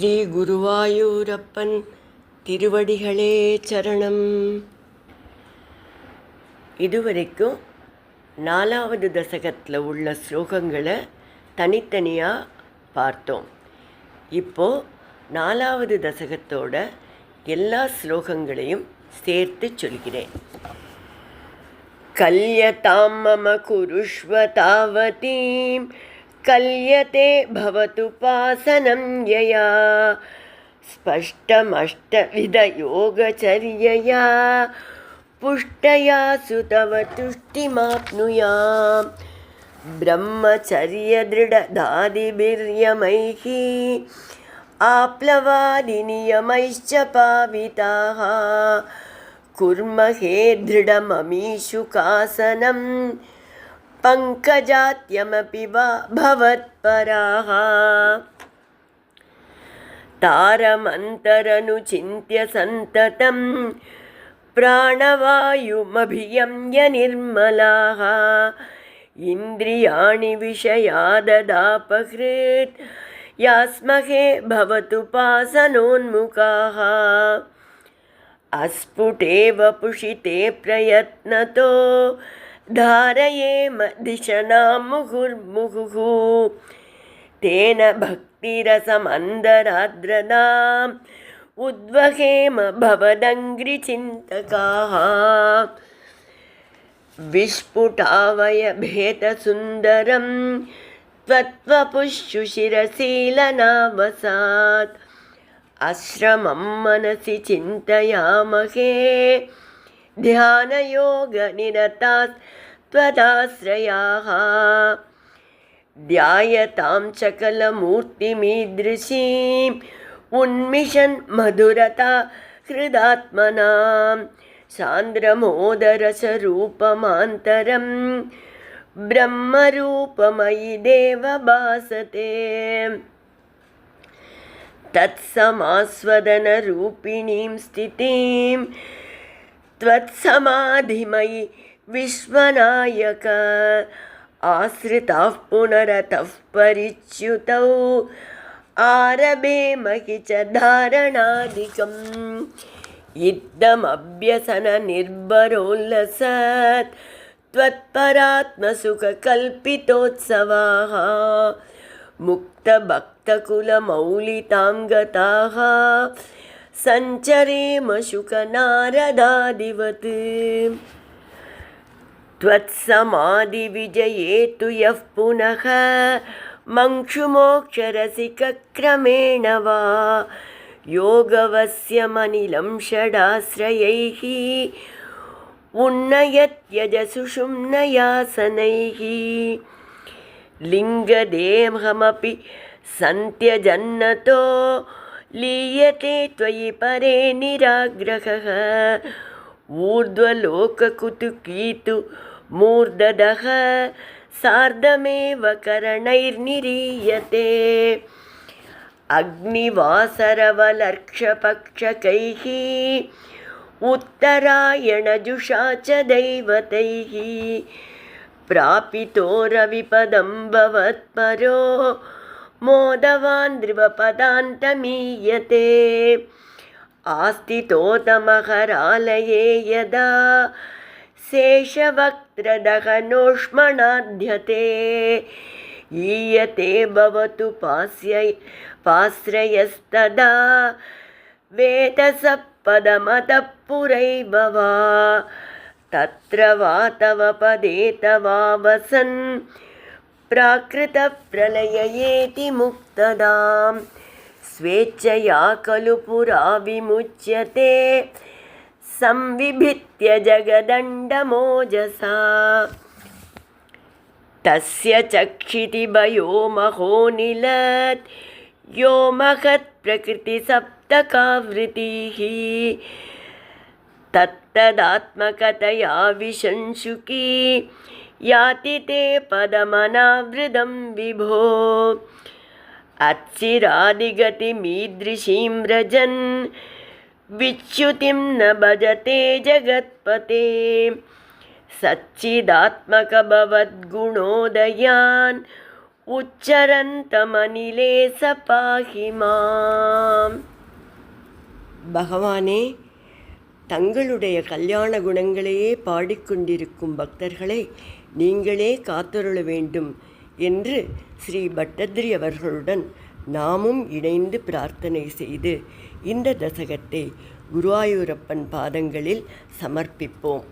ஸ்ரீ குருவாயூரப்பன் திருவடிகளே சரணம். இதுவரைக்கும் நாலாவது தசகத்தில் உள்ள ஸ்லோகங்களை தனித்தனியாக பார்த்தோம். இப்போது நாலாவது தசகத்தோட எல்லா ஸ்லோகங்களையும் சேர்த்து சொல்கிறேன். கல்யதாம் மம குருஷ்வ தாவதீம் कल्यते भवतुपासनं यया। स्पष्टमष्टविधयोगचर्यया पुष्टया सुतव तुष्टिमाप्नुयां ब्रह्मचर्यदृढदादिभिर्यमैः आप्लवादिनियमैश्च पाविताः। कुर्महे दृढममीषुकासनं पङ्कजात्यमपि वा भवत्पराः। तारमन्तरनुचिन्त्य सन्ततं प्राणवायुमभियं निर्मलाः। इन्द्रियाणि विषयाददापहृत् यास्महे भवतु पासनोन्मुखाः। अस्फुटेव पुषिते प्रयत्नतो धारयेम दिशनां मुहुर्मुहुः तेन भक्तिरसमन्दराद्रदाम् उद्वहेम भवदङ्घ्रिचिन्तकाः। विस्फुटावयभेदसुन्दरं त्वत्वपुष्युशिरशीलनावसात् आश्रमं मनसि चिन्तयामहे ध्यानयोगनिरतास्त्वदाश्रयाः ध्यायतां सकलमूर्तिमीदृशीम् उन्मिषन् मधुरता हृदात्मनां सान्द्रमोदरसरूपमान्तरं ब्रह्मरूपमयि देव भासते तत्समास्वदनरूपिणीं स्थितिं त्वत्समाधिमयि विश्वनायक। आश्रिताः पुनरतः परिच्युतौ। आरभेमहि च धारणादिकम्। इत्थमभ्यसननिर्भरोल्लसत् त्वत्परात्मसुखकल्पितोत्सवाः। मुक्तभक्तकुलमौलिताङ्गताः। सञ्चरेम शुकनारदादिवत् त्वत्समाधिविजये तु यः पुनः मङ्क्षुमोक्षरसिकक्रमेण वा योगवस्यमनिलं षडाश्रयैः उन्नयत्यजसुषुम्नयासनैः लिङ्गदेहमपि सन्त्यजन्नतो लीयते त्वयि परे निराग्रहः ऊर्ध्वलोककुतुकीतु मूर्धदः सार्धमेव करणैर्निरीयते अग्निवासरवलर्क्षपक्षकैः उत्तरायणजुषा च दैवतैः प्रापितो रविपदं भवत्परो मोदवान् ध्रुवपदान्तमीयते आस्थितोतमहरालये यदा शेषवक्त्रदहनोष्मणाध्यते ईयते भवतु पास्य पाश्रयस्तदा वेतसः पदमतः पुरैव वा तत्र वा तव पदे तवावसन् प्राकृतप्रलययेति मुक्तदां स्वेच्छया खलु पुरा विमुच्यते। संविभित्य जगदण्डमोजसा। तस्य चक्षितिभयो महोनिलत् यो महत्प्रकृतिसप्तकावृतिः तत्तदात्मकतया विशंशुकी याति ते पदमनावृदं विभो अच्चिरादिगतिमीदृशीं व्रजन् विच्युतिं न भजते जगत्पते सच्चिदात्मकभवद्गुणोदयान् உச்சரந்தமனிலே சபாகி மாம் பகவானே தங்களுடைய கல்யாண குணங்களையே பாடிக்கொண்டிருக்கும் பக்தர்களை நீங்களே காத்தருள வேண்டும் என்று ஸ்ரீ பட்டத்ரி அவர்களுடன் நாமும் இணைந்து பிரார்த்தனை செய்து இந்த தசகத்தை குருவாயூரப்பன் பாதங்களில் சமர்ப்பிப்போம்.